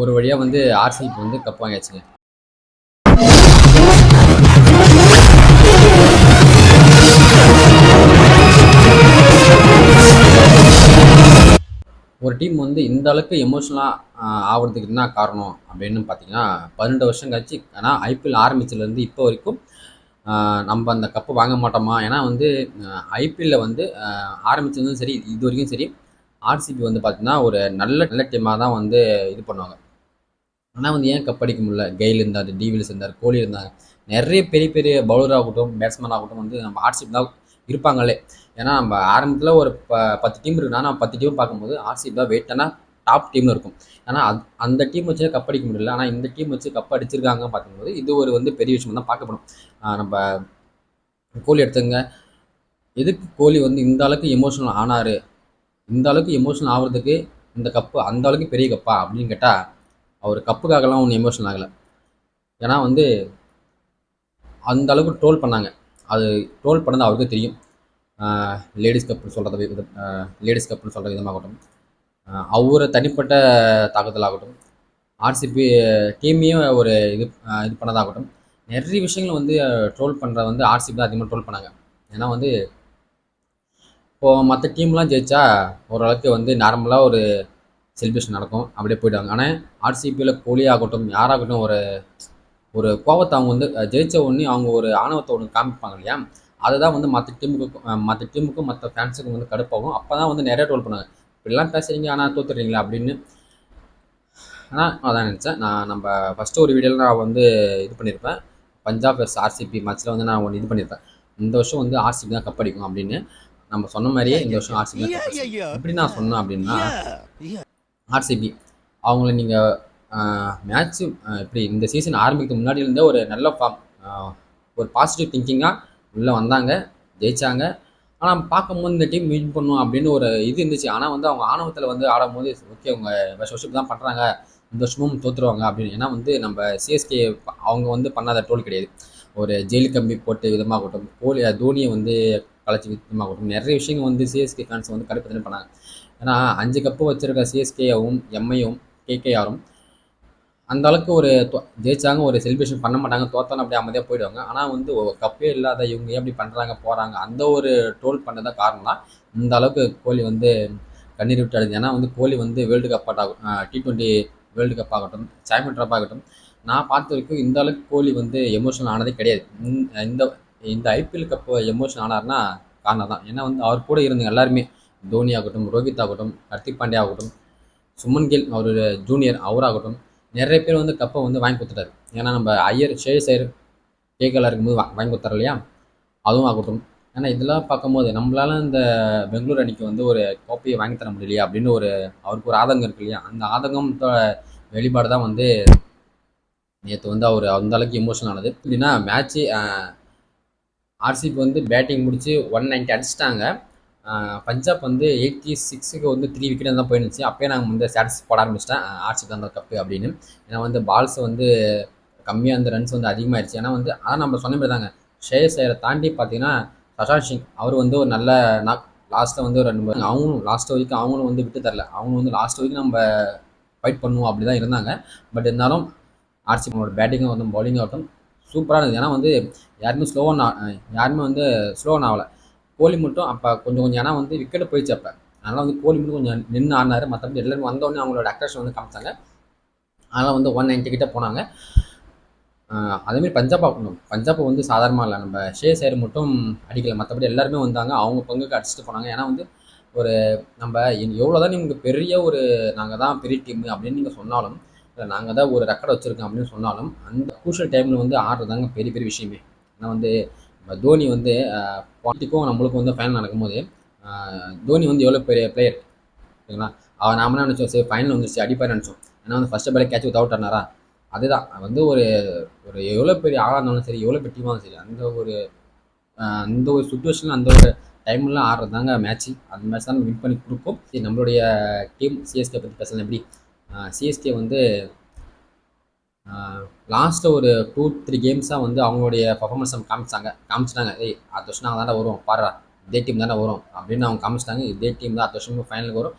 ஒரு வழியாக வந்து ஆர்சிபி வந்து கப் வாங்கியாச்சுங்க. ஒரு டீம் வந்து இந்த அளவுக்கு எமோஷனலாக ஆகிறதுக்கு என்ன காரணம் அப்படின்னு பார்த்தீங்கன்னா பன்னெண்டு வருஷம் கழிச்சு ஆனால் ஐபிஎல் ஆரம்பிச்சதுலேருந்து இப்போ வரைக்கும் நம்ம அந்த கப்பை வாங்க மாட்டோமா? ஏன்னா வந்து ஐபிஎல்லில் வந்து ஆரம்பிச்சதும் சரி இது வரைக்கும் சரி ஆர்சிபி வந்து பார்த்தீங்கன்னா ஒரு நல்ல நல்ல டீமாக தான் வந்து இது பண்ணுவாங்க. ஆனால் வந்து ஏன் கப் அடிக்க முடியல? கெயில் இருந்தார் டிவில்ஸ் இருந்தார் கோலி இருந்தாங்க நிறைய பெரிய பெரிய பவுலர் ஆகட்டும் பேட்ஸ்மேன் ஆகட்டும் வந்து நம்ம ஆர்சிபி தான் இருப்பாங்களே. ஏன்னா நம்ம ஆரம்பத்தில் ஒரு ப பத்து டீம் இருக்குன்னா நம்ம பத்து டீம் பார்க்கும்போது ஆர்சிபி தான் வெயிட்டானா டாப் டீமில் இருக்கும். ஏன்னா அது அந்த டீம் வச்சு கப் அடிக்க முடியல. ஆனால் இந்த டீம் வச்சு கப் அடிச்சிருக்காங்க பார்க்கும்போது இது ஒரு வந்து பெரிய விஷயம் தான் பார்க்கப்படும். நம்ம கோலி எடுத்துங்க எதுக்கு கோலி வந்து இந்த அளவுக்கு எமோஷனல் ஆனார்? இந்த அளவுக்கு எமோஷனல் ஆகிறதுக்கு இந்த கப்பு அந்த அளவுக்கு பெரிய கப்பா அப்படின்னு கேட்டால் அவர் கப்புக்காகலாம் ஒன்றும் எமோஷனல் ஆகலை. ஏன்னா வந்து அந்த அளவுக்கு ட்ரோல் பண்ணாங்க. அது ட்ரோல் பண்ணது அவருக்கு தெரியும். லேடிஸ் கப்புன்னு சொல்கிறது விதம் லேடிஸ் கப்புன்னு சொல்கிற விதமாகட்டும். அவரை தனிப்பட்ட தாக்குதலாகட்டும் ஆர்சிபி டீமையும் ஒரு இது இது பண்ணதாகட்டும். நிறைய விஷயங்கள் வந்து ட்ரோல் பண்ணுற வந்து ஆர்சிபி தான் அதிகமாக ட்ரோல் பண்ணாங்க. ஏன்னா வந்து இப்போது மற்ற டீம்லாம் ஜெயிச்சா ஓரளவுக்கு வந்து நார்மலாக ஒரு செலிப்ரேஷன் நடக்கும். அப்படியே போயிடுவாங்க. ஆனால் ஆர்சிபியில் கோலி ஆகட்டும் யாராகட்டும் ஒரு ஒரு கோபத்தை அவங்க வந்து ஜெயித்த ஜெயிச்ச உடனே அவங்க ஒரு ஆணவத்தை ஒன்று காமிப்பாங்க இல்லையா? அதை தான் வந்து மற்ற டீமுக்கு மற்ற டீமுக்கும் மற்ற ஃபேன்ஸுக்கும் வந்து கடுப்பாகும். அப்போ தான் வந்து நிறைய ட்ரோல் பண்ணாங்க இப்படிலாம் பேசுகிறீங்க ஆனால் தோத்துறீங்களா அப்படின்னு. ஆனால் அதான் நினச்சேன். நான் நம்ம ஃபஸ்ட்டு ஒரு வீடியோவில் நான் வந்து இது பண்ணியிருப்பேன் பஞ்சாப் வெர்ஸ் ஆர்சிபி மேட்ச்சில் வந்து நான் ஒன்று இது பண்ணியிருப்பேன் இந்த வருஷம் வந்து ஆர்சிபி தான் கப் அடிக்கும் அப்படின்னு. நம்ம சொன்ன மாதிரியே இந்த வருஷம் ஆர்சிபி. எப்படி நான் சொன்னேன் அப்படின்னா ஆர்சிபி அவங்கள நீங்கள் மேட்ச்சு இப்படி இந்த சீசன் ஆரம்பிக்கிறதுக்கு முன்னாடி இருந்தே ஒரு நல்ல ஃபார்ம் ஒரு பாசிட்டிவ் திங்கிங்காக உள்ளே வந்தாங்க ஜெயிச்சாங்க. ஆனால் பார்க்கும்போது இந்த டீம் வின் பண்ணும் அப்படின்னு ஒரு இது இருந்துச்சு. ஆனால் வந்து அவங்க ஆணவத்தில் வந்து ஆடும்போது ஓகே அவங்க வருஷம் வருஷம் தான் பண்ணுறாங்க இந்த வருஷமும் தோத்துருவாங்க அப்படின்னு. ஏன்னா வந்து நம்ம சிஎஸ்கே அவங்க வந்து பண்ணாத டோல் கிடையாது. ஒரு ஜெயில் கம்பி போட்டு விதமாகட்டும் கோலி தோனியை வந்து கலைச்சி விதமாகட்டும் நிறைய விஷயங்கள் வந்து சிஎஸ்கே ஃபேன்ஸ் வந்து கடுப்பு பண்ணாங்க ஏன்னா அஞ்சு கப்பு வச்சுருக்க சிஎஸ்கேவும் எம்ஐயும் கேகேஆரும் அந்த அளவுக்கு ஒரு ஜெயிச்சாங்க ஒரு செலிப்ரேஷன் பண்ண மாட்டாங்க தோத்தாலும் அப்படியே அமைதியாக போயிடுவாங்க. ஆனால் வந்து ஒரு கப்பே இல்லாத இவங்க ஏன் அப்படி பண்ணுறாங்க போகிறாங்க அந்த ஒரு ட்ரோல் பண்ணதான் காரணம்னா இந்த அளவுக்கு கோலி வந்து கண்ணீர் விட்டு அழுது. ஏன்னா வந்து கோலி வந்து வேர்ல்டு கப் ஆகட்டும் டி டுவெண்ட்டி வேர்ல்டு கப் ஆகட்டும் சாம்பியன் ட்ராப் ஆகட்டும் நான் பார்த்த வரைக்கும் இந்த அளவுக்கு கோலி வந்து எமோஷனல் ஆனதே கிடையாது. இந்த- இந்த ஐபிஎல் கப் எமோஷன் ஆனார்னா காரணம் தான் ஏன்னா வந்து அவர் கூட இருந்த எல்லாருமே தோனி ஆகட்டும் ரோஹித் ஆகட்டும் ஹர்திக் பாண்டே ஆகட்டும் சுமன் கில் அவர் ஜூனியர் அவராகட்டும் நிறைய பேர் வந்து கப்பை வந்து வாங்கி கொடுத்துட்டாரு. ஏன்னா நம்ம ஐயர் ஷேர் ஐயர் கேக்கலாக இருக்கும்போது வா- வாங்கி கொடுத்தாரு இல்லையா? அதுவும் ஆகட்டும். ஏன்னா இதெல்லாம் பார்க்கும்போது நம்மளால இந்த பெங்களூர் அணிக்கு வந்து ஒரு கோப்பையை வாங்கி தர முடியலையா அப்படின்னு ஒரு அவருக்கு ஒரு ஆதங்கம் இருக்கு இல்லையா? அந்த ஆதங்கம் வெளிப்பாடு தான் வந்து நேற்று வந்து அவர் அந்த அளவுக்கு எமோஷனல் ஆனது. இல்லைன்னா மேட்ச்சு ஆர்சிபி வந்து பேட்டிங் முடித்து ஒன் நைன்ட்டி அடிச்சிட்டாங்க. பஞ்சாப் வந்து எயிட்டி சிக்ஸுக்கு வந்து த்ரீ விக்கெட் தான் போயிருந்துச்சு. அப்பயே நாங்கள் வந்து ஸ்டாட்டஸ் போட ஆரம்பிச்சிட்டேன் ஆர்சிபி தான் அந்த கப்பு அப்படின்னு. ஏன்னா வந்து பால்ஸ் வந்து கம்மியாக அந்த ரன்ஸ் வந்து அதிகமாகிடுச்சு ஏன்னா வந்து அதான் நம்ம சொன்ன மாதிரி தாங்க. ஷேயர் சைரை தாண்டி பார்த்தீங்கன்னா சஷாந்த் சிங் அவர் வந்து ஒரு நல்ல நாக் லாஸ்ட்டில் வந்து ஒரு ரெண்டு அவங்களும் லாஸ்ட் வரைக்கும் அவங்களும் வந்து விட்டு தரல. அவங்க வந்து லாஸ்ட் வரைக்கும் நம்ம ஃபைட் பண்ணுவோம் அப்படி தான் இருந்தாங்க. பட் இருந்தாலும் ஆர்சிபியோட பேட்டிங் ஆகட்டும் பவுலிங் ஆகட்டும் சூப்பராக இருந்தது. ஏன்னா வந்து யாருமே ஸ்லோவன் யாருமே வந்து ஸ்லோவன் ஆகலை. கோலி மட்டும் அப்போ கொஞ்சம் கொஞ்சம் ஏன்னா வந்து விக்கெட்டு போயிடுச்சு அப்போ. அதனால் வந்து கோலி மட்டும் கொஞ்சம் நின்று ஆடினார். மற்றபடி எல்லாருமே வந்தோடனே அவங்களோட அட்ராக்ஷன் வந்து காமிச்சாங்க. அதனால் வந்து ஒன் நைன்ட்டி கிட்ட போனாங்க. அதேமாரி அதேமாதிரி பஞ்சாப் ஆகணும் பஞ்சாப் வந்து சாதாரணமாக இல்லை. நம்ம ஷே சேர் மட்டும் அடிக்கலை. மற்றபடி எல்லாருமே வந்தாங்க. அவங்க பங்குக்கு அடிச்சுட்டு போனாங்க. ஏன்னா வந்து ஒரு நம்ம எவ்வளோ தான் நீங்கள் பெரிய ஒரு நாங்கள் தான் பெரிய டீம் அப்படின்னு நீங்கள் சொன்னாலும் இல்லை நாங்கள் தான் ஒரு ரெக்கார்ட் வச்சுருக்கோம் அப்படின்னு சொன்னாலும் அந்த குரூஷியல் டைமில் வந்து ஆடுறதாங்க பெரிய பெரிய விஷயமே. ஏன்னா வந்து தோனி வந்து பாலிட்டிக்கும் நம்மளுக்கும் வந்து ஃபைனல் நடக்கும்போது தோனி வந்து எவ்வளோ பெரிய பிளேயர் ஓகேங்களா அவன் நாம என்ன நினச்சோம்? சரி ஃபைனல் வந்துருச்சு அடிப்பார் நினச்சோம். ஏன்னா வந்து ஃபஸ்ட்டு பாலே கேட்ச் வித் அவுட் ஆனாரா அதுதான் வந்து ஒரு ஒரு எவ்வளோ பெரிய ஆளாக இருந்தாலும் சரி எவ்வளோ பெரிய டீமாக சரி அந்த ஒரு அந்த ஒரு சுச்சுவேஷனில் அந்த ஒரு டைம்லாம் ஆடுறது தாங்க மேட்ச்சு அந்த மேட்ச் தான் வின் பண்ணி கொடுக்கும். சரி நம்மளுடைய டீம் சிஎஸ்கே பற்றி பேசலாம் எப்படி? சிஎஸ்கே வந்து லாஸ்ட்டில் ஒரு டூ த்ரீ கேம்ஸாக வந்து அவங்களுடைய பர்ஃபார்மன்ஸ் அவங்க காமிச்சாங்க. காமிச்சிட்டாங்க ஏய் அடுத்த வருஷம் நாங்கள் தானே வரும் பாரு இதே டீம் தானே வரும். அப்படின்னு அவங்க காமிச்சிட்டாங்க. இதே டீம் தான் அடுத்த வருஷமும் ஃபைனலுக்கு வரும்.